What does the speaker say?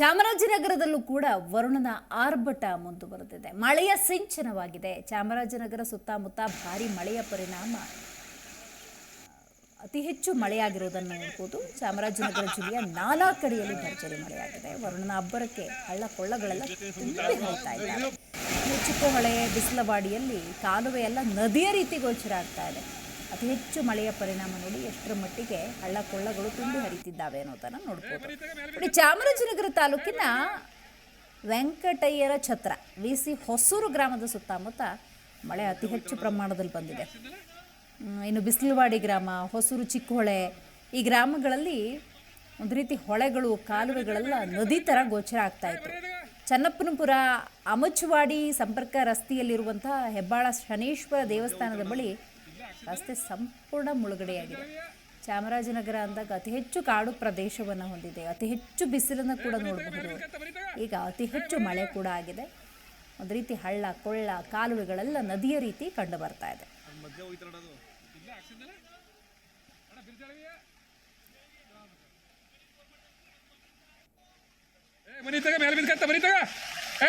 ಚಾಮರಾಜನಗರದಲ್ಲೂ ಕೂಡ ವರುಣನ ಆರ್ಭಟ ಮುಂದುವರೆದಿದೆ. ಮಳೆಯ ಸಿಂಚನವಾಗಿದೆ. ಚಾಮರಾಜನಗರ ಸುತ್ತಮುತ್ತ ಭಾರಿ ಮಳೆಯ ಪರಿಣಾಮ. ಅತಿ ಹೆಚ್ಚು ಮಳೆಯಾಗಿರುವುದನ್ನು ನೋಡ್ಬೋದು. ಚಾಮರಾಜನಗರ ಜಿಲ್ಲೆಯ ನಾನಾ ಕಡೆಯಲ್ಲಿ ಭರ್ಜರಿ ಮಳೆಯಾಗಿದೆ. ವರುಣನ ಅಬ್ಬರಕ್ಕೆ ಹಳ್ಳ ಕೊಳ್ಳಗಳೆಲ್ಲ ತುಂಬಿ ಇದೆ. ಚಿಕ್ಕ ಹೊಳೆ ಬಿಸಿಲವಾಡಿಯಲ್ಲಿ ಕಾಲುವೆ ಎಲ್ಲ ನದಿಯ ರೀತಿ ಗೋಚರ ಆಗ್ತಾ ಇದೆ. ಅತಿ ಹೆಚ್ಚು ಮಳೆಯ ಪರಿಣಾಮ ನೋಡಿ ಎಷ್ಟರ ಮಟ್ಟಿಗೆ ಹಳ್ಳ ಕೊಳ್ಳಗಳು ತುಂಬಿ ಹರಿತಿದ್ದಾವೆ ಅನ್ನೋದನ್ನು ನೋಡ್ಬೋದು. ನೋಡಿ, ಚಾಮರಾಜನಗರ ತಾಲೂಕಿನ ವೆಂಕಟಯ್ಯರ ಛತ್ರ ವಿ ಸಿ ಹೊಸೂರು ಗ್ರಾಮದ ಸುತ್ತಮುತ್ತ ಮಳೆ ಅತಿ ಹೆಚ್ಚು ಪ್ರಮಾಣದಲ್ಲಿ ಬಂದಿದೆ. ಇನ್ನು ಬಿಸಿಲುವಾಡಿ ಗ್ರಾಮ, ಹೊಸೂರು ಚಿಕ್ಕಹೊಳೆ ಈ ಗ್ರಾಮಗಳಲ್ಲಿ ಒಂದು ರೀತಿ ಹೊಳೆಗಳು, ಕಾಲುವೆಗಳೆಲ್ಲ ನದಿ ಥರ ಗೋಚರ ಆಗ್ತಾ ಇತ್ತು. ಚನ್ನಪ್ಪನಪುರ, ಅಮಚವಾಡಿ ಸಂಪರ್ಕ ರಸ್ತೆಯಲ್ಲಿರುವಂತಹ ಹೆಬ್ಬಾಳ ಶನೇಶ್ವರ ದೇವಸ್ಥಾನದ ಬಳಿ ರಸ್ತೆ ಸಂಪೂರ್ಣ ಮುಳುಗಡೆಯಾಗಿದೆ. ಚಾಮರಾಜನಗರ ಅಂದಾಗ ಅತಿ ಹೆಚ್ಚು ಕಾಡು ಪ್ರದೇಶವನ್ನು ಹೊಂದಿದೆ. ಅತಿ ಹೆಚ್ಚು ಬಿಸಿಲನ್ನು ಕೂಡ ನೋಡಬಹುದು. ಈಗ ಅತಿ ಹೆಚ್ಚು ಮಳೆ ಕೂಡ ಆಗಿದೆ. ಒಂದು ರೀತಿ ಹಳ್ಳ, ಕೊಳ್ಳ, ಕಾಲುವೆಗಳೆಲ್ಲ ನದಿಯ ರೀತಿ ಕಂಡು ಬರ್ತಾ ಇದೆ. ಮನಿ ತಗ, ಮೇಲೆ ಏ